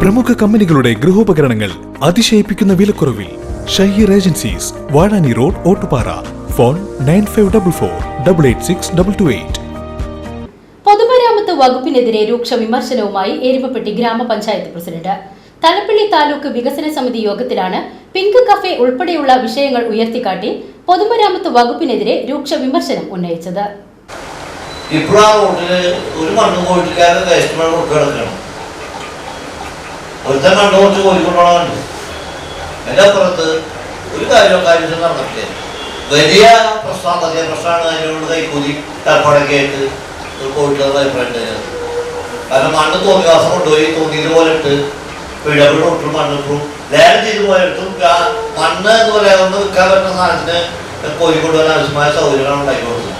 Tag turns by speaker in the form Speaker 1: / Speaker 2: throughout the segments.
Speaker 1: പ്രമുഖ കമ്പനികളുടെ ഗൃഹോപകരണങ്ങൾ അതിശയിപ്പിക്കുന്ന വിലക്കുറവിൽ Shaheer agencies Vazhani road Ottupara. Phone nine five double four double eight six double two eight.
Speaker 2: പൊതുമരാമത്ത് വകുപ്പിനെതിരെ രൂക്ഷ വിമർശനവുമായി എരുമപ്പെട്ടി ഗ്രാമപഞ്ചായത്ത് പ്രസിഡന്റ്. തലപ്പള്ളി താലൂക്ക് വികസന സമിതി യോഗത്തിലാണ് പിങ്ക് കഫേ ഉൾപ്പെടെയുള്ള വിഷയങ്ങൾ ഉയർത്തിക്കാട്ടി പൊതുമരാമത്ത് വകുപ്പിനെതിരെ രൂക്ഷ വിമർശനം ഉന്നയിച്ചത്.
Speaker 3: ഇപ്പോഴാണ് റോഡിൽ ഒരു മണ്ണ് പോയിട്ടില്ലാതെ വേസ്റ്റ് മണ്ണ് കൊടുത്ത് കിടക്കണം ഒരുത്തൻ കണ്ടു കുറച്ച് കോഴിക്കൊണ്ടോളാണ്ട് എന്റെ അപ്പുറത്ത് ഒരു കാര്യം കാര്യം നടന്നിട്ടില്ല. വലിയ പ്രശ്നം വലിയ പ്രശ്നമാണ് അതിനോട് കൈക്കൂലി തലപ്പടൊക്കെ ആയിട്ട് കോഴിക്കുള്ള അഭിപ്രായം കാരണം മണ്ണ് തോന്നിവാസം കൊണ്ടുപോയി തോന്നിയത് പോലെ ഇട്ട് പിഴവിട് ഒട്ടും മണ്ണ് ഇട്ടും ലേലം ചെയ്ത് പോയിട്ടും മണ്ണ് എന്ന് പറയാവുന്ന വിൽക്കാൻ പറ്റുന്ന സാധനത്തിന് കോഴിക്കൊണ്ടുപോകാൻ ആവശ്യമായ സൗകര്യങ്ങളാണ് ഉണ്ടാക്കി കൊടുത്തത്.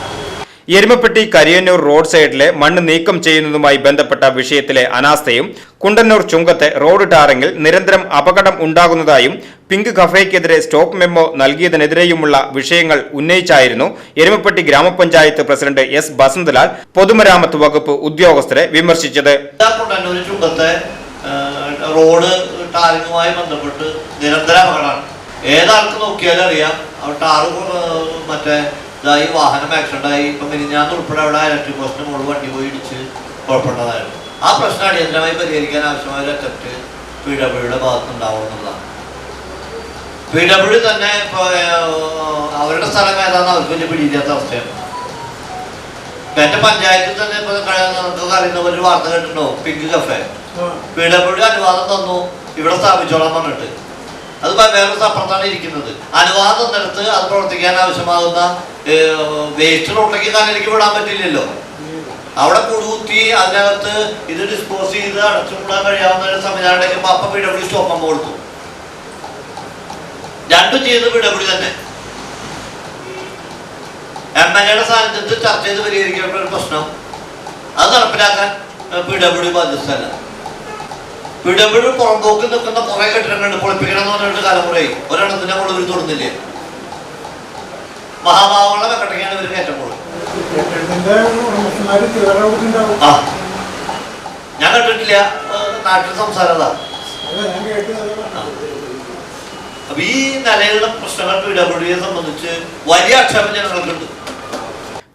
Speaker 4: എരുമപ്പെട്ടി കരിയന്നൂർ റോഡ് സൈഡിലെ മണ്ണ് നീക്കം ചെയ്യുന്നതുമായി ബന്ധപ്പെട്ട വിഷയത്തിലെ അനാസ്ഥയും കുണ്ടന്നൂർ ചുങ്കത്തെ റോഡ് ടാറിംഗിൽ നിരന്തരം അപകടം ഉണ്ടാകുന്നതായും പിങ്ക് കഫേക്കെതിരെ സ്റ്റോപ്പ് മെമ്മോ നൽകിയതിനെതിരെയുമുള്ള വിഷയങ്ങൾ ഉന്നയിച്ചായിരുന്നു എരുമപ്പെട്ടി ഗ്രാമപഞ്ചായത്ത് പ്രസിഡന്റ് എസ് ബസന്തലാൽ പൊതുമരാമത്ത് വകുപ്പ് ഉദ്യോഗസ്ഥരെ വിമർശിച്ചത്.
Speaker 3: റോഡ് ടാറിങ്ങുമായി ബന്ധപ്പെട്ട് നിരന്തര അപകടമാണ്. ഏതാൾക്ക് നോക്കിയാലും അറിയാം. അവിടെ ടാറ് മറ്റേ ഇതായി വാഹനം ആക്സിഡന്റായി ഇപ്പൊ മിനിഞ്ഞാന്ന് ഉൾപ്പെടെ അവിടെ ഇലക്ട്രിക് പോസ്റ്റിന് മുകളിൽ വണ്ടി പോയി ഇടിച്ച് കുഴപ്പമുള്ളതായിരുന്നു. ആ പ്രശ്നം അടിയന്തരമായി പരിഹരിക്കാൻ ആവശ്യമായ ഒരു അറ്റപ്റ്റ് പി ഡബ്ല്യുടെ ഭാഗത്ത് ഉണ്ടാവും എന്നുള്ളതാണ്. പി ഡബ്ല്യു തന്നെ ഇപ്പൊ അവരുടെ സ്ഥലം ഏതാണെന്ന് അവർക്ക് വലിയ പിടിയില്ലാത്ത അവസ്ഥയാണ്. എന്റെ പഞ്ചായത്തിൽ തന്നെ ഇപ്പൊ നിങ്ങൾക്ക് അറിയുന്ന ഒരു വാർത്ത കേട്ടിട്ടുണ്ടോ പിങ്ക് കഫേ പി ഡബ്ല്യു അനുവാദം തന്നു. ഇവിടെ സ്ഥാപിച്ചോളാം പറഞ്ഞിട്ട്. അത് വേറൊരു വേറെ അപ്പുറത്താണ് ഇരിക്കുന്നത്. അനുവാദം തന്നെടുത്ത് അത് പ്രവർത്തിക്കാൻ ആവശ്യമാകുന്ന വേസ്റ്റ് റോഡിലേക്ക് എനിക്ക് വിടാൻ പറ്റില്ലല്ലോ. അവിടെ കുടുത്തി അതിനകത്ത് ഇത് ഡിസ്പോസ് ചെയ്ത് അടച്ചുകൂടാൻ കഴിയാവുന്ന ഒരു സംവിധാനത്തിലേക്ക് അപ്പൊ പി ഡബ്ല്യു സ്റ്റോപ്പ് കൊടുത്തു. രണ്ടും ചെയ്ത് ഡബ്ല്യു തന്നെ. എം എൽ എയുടെ സാന്നിധ്യത്തിൽ ചർച്ച ചെയ്ത് പരിഹരിക്കേണ്ട ഒരു പ്രശ്നം. അത് നടപ്പിലാക്കാൻ പി ഡബ്ല്യു ബാധ്യസ്ഥല്ല പി ഡബ്ല്യു പുറമ്പോക്ക് നിൽക്കുന്ന കുറെ കെട്ടിടങ്ങളുണ്ട്. പൊളിപ്പിക്കണം എന്ന് പറഞ്ഞിട്ട് കാലമുറയായി ഒരെണ്ണത്തിന്റെ കൂടെ ഒരു തൊടുന്നില്ലേ. മഹാഭാവങ്ങളെ വെക്കട്ടൊക്കെയാണ് ഇവർ
Speaker 5: ഏറ്റവും
Speaker 3: കൂടുതൽ ഞാൻ കണ്ടിട്ടില്ല ഏഹ് നാട്ടിൽ സംസാരം അപ്പൊ ഈ നിലയിലുള്ള പ്രശ്നങ്ങൾ പി സംബന്ധിച്ച് വലിയ ആക്ഷേപം ജനങ്ങൾക്കുണ്ട്.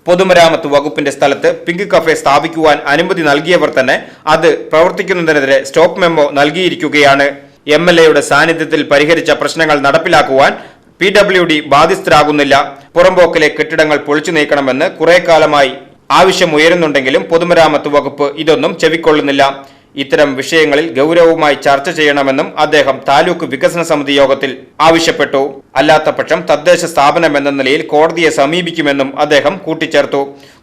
Speaker 4: പൊതുമരാമത്ത് വകുപ്പിന്റെ സ്ഥലത്ത് പിങ്ക് കഫേ സ്ഥാപിക്കുവാൻ അനുമതി നൽകിയവർ തന്നെ അത് പ്രവർത്തിക്കുന്നതിനെതിരെ സ്റ്റോപ്പ് മെമ്മോ നൽകിയിരിക്കുകയാണ്. എം എൽ എയുടെ സാന്നിധ്യത്തിൽ പരിഹരിച്ച പ്രശ്നങ്ങൾ നടപ്പിലാക്കുവാൻ പി ഡബ്ല്യു ഡി ബാധ്യസ്ഥരാകുന്നില്ല. പുറമ്പോക്കിലെ കെട്ടിടങ്ങൾ പൊളിച്ചു നീക്കണമെന്ന് കുറെ കാലമായി ആവശ്യമുയരുന്നുണ്ടെങ്കിലും പൊതുമരാമത്ത് വകുപ്പ് ഇതൊന്നും ചെവിക്കൊള്ളുന്നില്ല. ഇത്തരം വിഷയങ്ങളിൽ ഗൗരവമായി ചർച്ച ചെയ്യണമെന്നും അദ്ദേഹം താലൂക്ക് വികസന സമിതി യോഗത്തിൽ ആവശ്യപ്പെട്ടു. അല്ലാത്തപക്ഷം തദ്ദേശ സ്ഥാപനമെന്ന നിലയിൽ കോടതിയെ സമീപിക്കുമെന്നും അദ്ദേഹം കൂട്ടിച്ചേർത്തു.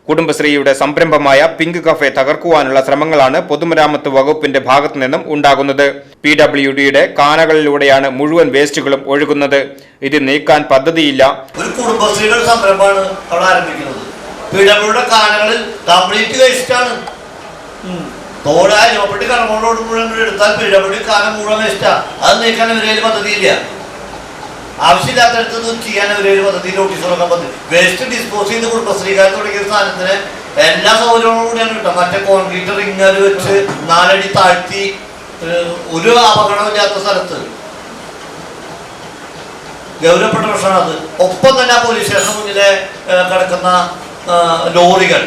Speaker 4: കുടുംബശ്രീയുടെ സംരംഭമായ പിങ്ക് കഫേ തകർക്കുവാനുള്ള ശ്രമങ്ങളാണ് പൊതുമരാമത്ത് വകുപ്പിന്റെ ഭാഗത്തു നിന്നും ഉണ്ടാകുന്നത്. പി ഡബ്ല്യു ഡിയുടെ കാനകളിലൂടെയാണ് മുഴുവൻ വേസ്റ്റുകളും ഒഴുകുന്നത്. ഇത് നീക്കാൻ പദ്ധതിയില്ല.
Speaker 3: കുടുംബശ്രീയുടെ ആരംഭിക്കുന്നത്. തോടായ ലോപ്പട്ടി കടമോടോട് മുഴുവൻ എടുത്താൽ പി കാലം മുഴുവൻ വേസ്റ്റാ. അത് നീക്കാൻ ഇവരേലും പദ്ധതിയില്ല. ആവശ്യമില്ലാത്തടത്ത് ചെയ്യാൻ ഇവരേലും പദ്ധതി നോട്ടീസ് കൊടുക്കാൻ പദ്ധതി വേസ്റ്റ് ഡിസ്പോസ് ചെയ്ത് കുടുംബശ്രീകാർ തുടങ്ങിയ സാധനത്തിന് എല്ലാ സൗകര്യങ്ങളും കൂടിയാണ് കിട്ടുക. മറ്റേ കോൺക്രീറ്റ് റിങ്ങർ വെച്ച് നാലടി താഴ്ത്തി ഒരു അപകടമില്ലാത്ത സ്ഥലത്ത്. ഗൗരവപ്പെട്ട പ്രശ്നമാണ് അത്. ഒപ്പം തന്നെ ആ പോലീസ് സ്റ്റേഷന് മുന്നിലെ കിടക്കുന്ന ലോറികൾ.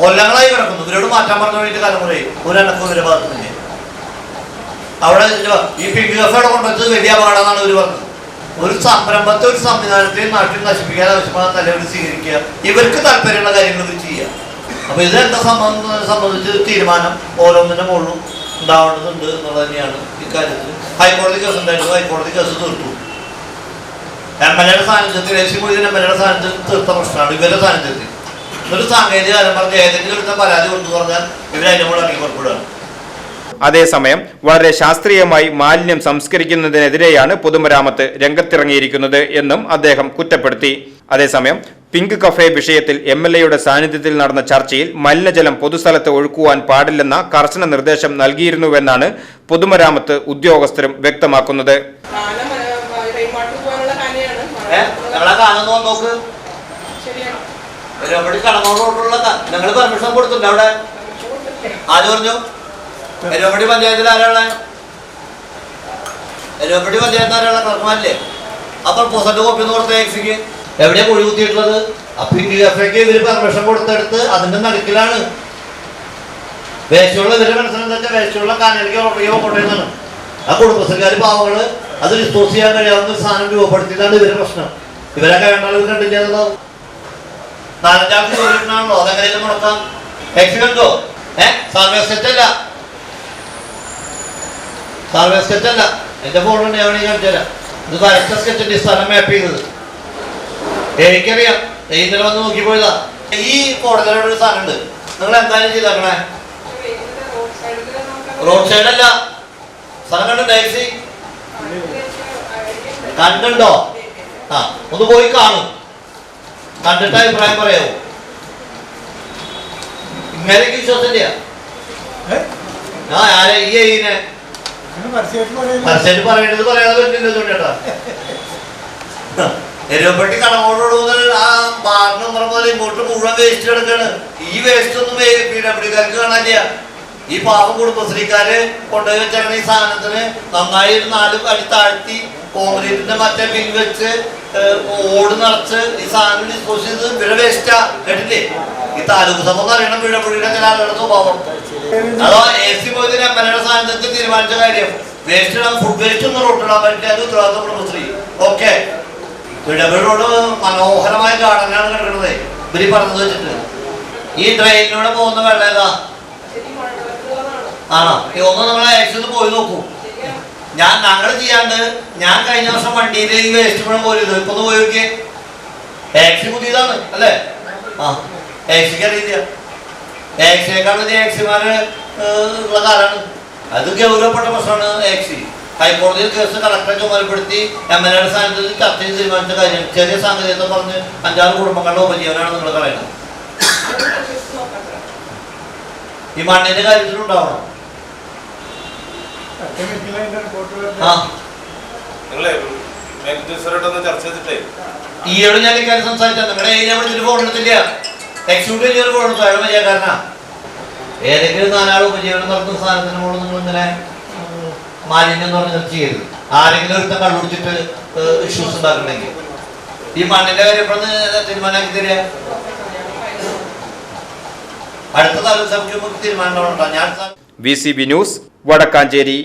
Speaker 3: കൊല്ലങ്ങളായി കിടക്കുന്നു. ഇവരോട് മാറ്റാൻ പറഞ്ഞു വേണ്ടിയിട്ട് തലമുറയിൽ ഒരു ഇവരെ ഭാഗത്തുനിന്ന് അവിടെ ഈ പി ഡി എഫ് കൊണ്ടുവച്ചത് വലിയ അപകടമാണ് ഇവർ പറഞ്ഞത്. ഒരു സംരംഭത്തെ ഒരു സംവിധാനത്തെ നാട്ടിൽ നശിപ്പിക്കാൻ ആവശ്യമായ നിലവിൽ സ്വീകരിക്കുക. ഇവർക്ക് താല്പര്യമുള്ള കാര്യങ്ങൾ ഇത് ചെയ്യുക. അപ്പൊ ഇത് എന്താ സംബന്ധ സംബന്ധിച്ച് തീരുമാനം ഓരോന്നിന്റെ മുകളിലും ഉണ്ടാവേണ്ടതുണ്ട് എന്നുള്ളത് തന്നെയാണ് ഇക്കാര്യത്തിൽ. ഹൈക്കോടതി കേസ് ഉണ്ടായിരുന്നു ഹൈക്കോടതി കേസ് തീർത്തു. എം എൽ എയുടെ സാന്നിധ്യത്തിൽ സി മൊയ്തീൻ എം എൽ എയുടെ സാന്നിധ്യത്തിൽ തീർത്ത പ്രശ്നമാണ്. ഇവരുടെ സാന്നിധ്യത്തിൽ. ഒരു സാങ്കേതിക പറഞ്ഞ് ഏതെങ്കിലും പരാതി കൊടുത്തു പറഞ്ഞാൽ ഇവർ അതിന്റെ കൂടെ ഇറങ്ങി പുറപ്പെടുകയാണ്
Speaker 4: അതേസമയം വളരെ ശാസ്ത്രീയമായി മാലിന്യം സംസ്കരിക്കുന്നതിനെതിരെയാണ് പൊതുമരാമത്ത് രംഗത്തിറങ്ങിയിരിക്കുന്നത് എന്നും അദ്ദേഹം കുറ്റപ്പെടുത്തി. അതേസമയം പിങ്ക് കഫേ വിഷയത്തിൽ എം എൽ എയുടെ സാന്നിധ്യത്തിൽ നടന്ന ചർച്ചയിൽ മലിനജലം പൊതുസ്ഥലത്ത് ഒഴുക്കുവാൻ പാടില്ലെന്ന കർശന നിർദ്ദേശം നൽകിയിരുന്നുവെന്നാണ് പൊതുമരാമത്ത് ഉദ്യോഗസ്ഥരും വ്യക്തമാക്കുന്നത്.
Speaker 3: എവിടെ കടന്നോടുള്ള നിങ്ങൾ പെർമിഷൻ കൊടുത്തില്ല അവിടെ. ആര് പറഞ്ഞു? എരുവപ്പടി പഞ്ചായത്തിൽ ആരാളെ എരുവപ്പടി പഞ്ചായത്തിൽ ആരാളെ ക്ലർക്കുമാരില്ലേ അപ്പോൾ പൊസന്റ് കോപ്പി എന്ന് കൊടുത്ത എക്സിക്ക് എവിടെയാ കുഴി കുത്തിയിട്ടുള്ളത്? അപ്പൊ ഇന്ത്യ കഫേക്ക് ഇവർ പെർമിഷൻ കൊടുത്തെടുത്ത് അതിന്റെ നടുക്കിലാണ്. വേസ്റ്റുള്ള ഇവരുടെ മനസ്സിലെന്താ വെച്ചാൽ വേസ്റ്റുള്ള കാനലിക്ക് ഉറപ്പിയോ ആ കുടുംബശ്രീക്കാർ പാവങ്ങൾ അത് ഡിസ്പോസ് ചെയ്യാൻ കഴിയാവുന്ന സാധനം രൂപപ്പെടുത്തിയതാണ് ഇവരുടെ പ്രശ്നം. ഇവരൊക്കെ വേണ്ടത് കണ്ടില്ല എന്നുള്ളത് നാലഞ്ചാൾക്ക് ചോദിക്കണാണല്ലോ അതെങ്ങനെയും മുടക്കാം? എക്സിഡന്റോ ഏഹ് ഏ? സർവേ സെറ്റ് അല്ല സർവേ സ്കെച്ച് എന്റെ വേണമെങ്കിൽ ഇത് വരച്ച സ്കെച്ചിന്റെ സ്ഥലം മാപ്പ് ചെയ്തത്. എനിക്കറിയാം. ഇന്നലെ വന്ന് നോക്കി പോയതാ. ഈ കോടതിയുടെ ഒരു സാധനം ഉണ്ട് നിങ്ങൾ എന്തായാലും ചെയ്തേക്കണേ?
Speaker 6: റോഡ്
Speaker 3: സൈഡല്ല സ്ഥലം കണ്ടു ടാക്സി കണ്ടുണ്ടോ? ആ ഒന്ന് പോയി കാണും. കണ്ടിട്ട് അഭിപ്രായം പറയാവോ. ഇങ്ങനെയൊക്കെ
Speaker 5: ഏ?
Speaker 3: ആ ആരെ ഈ
Speaker 5: പരസ്യമായിട്ട്
Speaker 3: പറയേണ്ടത് പറയാതെ പറ്റില്ല എരുവപ്പെട്ടി കടമോടോട് മുതൽ ആ ബാറിന് മുതൽ ഇങ്ങോട്ട് മുഴുവൻ വേസ്റ്റ് കിടക്കാണ് ഈ വേസ്റ്റ് ഒന്നും പി ഡബ്ല്യു കാർക്ക് കാണാനില്ല. ഈ പാവം കുടുംബശ്രീക്കാര് കൊണ്ടുപോയി വെച്ചാണ് ഈ സാധനത്തിന് നന്നായി നാല് അടി താഴ്ത്തി കോൺക്രീറ്റിന്റെ മറ്റേ പിൻ വെച്ച് ഓട് നിറച്ച് ഈ സാധനം ഡിസ്പോസ് ചെയ്ത് വിഴ വേസ്റ്റാ കേട്ടില്ലേ? ഈ താലൂക്ക് സഭ എന്ന് അറിയണം പിഴപ്പുഴിയുടെ ചില ആളുകളുടെ സ്വഭാവം. അതോ എ സി പോയതിന് എം എൽ എയുടെ സാന്നിധ്യത്തിൽ തീരുമാനിച്ച കാര്യം വേസ്റ്റ് ഇടാൻ ഫുഡ് വേസ്റ്റ് ഒന്നും റോട്ടിടാൻ പറ്റില്ല അത് ഉത്തരവാദിത്ത കുടുംബശ്രീ. ഓക്കെ വിഴപുഴയോട് മനോഹരമായ ഗാർഡനാണ് കിടക്കുന്നത്. ഇവർ പറഞ്ഞത് വെച്ചിട്ട്. ഈ ട്രെയിനിലൂടെ പോകുന്ന വെള്ളം ഏതാ? ആണോ? ഒന്ന് നമ്മളെ ആക്സിൽ പോയി നോക്കൂ. ഞാൻ ഞങ്ങൾ ചെയ്യാണ്ട് ഞാൻ കഴിഞ്ഞ വർഷം വണ്ടിയിൽ ഈ വേസ്റ്റ് മുഴുവൻ പോലും ഇപ്പൊ ഒന്ന് പോയി നോക്കിയേ. ടാക്സി പുതിയതാണ് അല്ലേ? ആ ടാക്സിക്ക് അറിയില്ല. ടാക്സിയേക്കാൾ ടാക്സിമാര് ഉള്ള കാലാണ്. അത് ഗൗരവപ്പെട്ട പ്രശ്നമാണ് ടാക്സി ഹൈക്കോടതിയിൽ കേസ് കളക്ടറെ ചുമതലപ്പെടുത്തി എം എൽ എയുടെ സ്ഥാനത്ത് ചർച്ച ചെയ്ത് തീരുമാനിച്ച കാര്യം. ചെറിയ സാങ്കേതികത്വം പറഞ്ഞ് അഞ്ചാറ് കുടുംബങ്ങളുടെ ഉപജീവനാണ് നിങ്ങൾ
Speaker 6: നോക്കാം
Speaker 3: ഈ മണ്ണിന്റെ കാര്യത്തിലുണ്ടാവണം. ആ.
Speaker 7: നിങ്ങളെ മേഘ്ദീശ്വരോടൊന്ന് ചർച്ച ചെയ്തിട്ടേ.
Speaker 3: ഈയോട് ഞാൻ ഇക്കാര്യം സംസാരിച്ചാൽ നിങ്ങളുടെ ഏരിയ വിളിച്ചിട്ട് ഫോൺ എടുത്തില്ല. എക്സിക്യൂട്ടീവ് ചെയ്ത് ഫോൺ എടുത്തു? അയാൾ മര്യാദക്കാരനാ? ഏതെങ്കിലും നാലാൾ ഉപജീവനം നടത്തുന്ന സാധനത്തിന് മുകളിൽ നിങ്ങൾ ഇങ്ങനെ മാലിന്യം എന്ന് പറഞ്ഞ് നിർത്തി ചെയ്ത് ആരെങ്കിലും ഒരുത്തം കള്ളുടിച്ചിട്ട് ഇഷ്യൂസ് ഉണ്ടാക്കണമെങ്കിൽ ഈ മണ്ണിന്റെ കാര്യം എപ്പോഴാണ് തീരുമാനമാക്കി തരിക. അടുത്ത താലൂക്ക് സഭയ്ക്ക് നമുക്ക് തീരുമാനം ഉണ്ടാവും ഞാൻ
Speaker 4: V C B news Vadakkanchery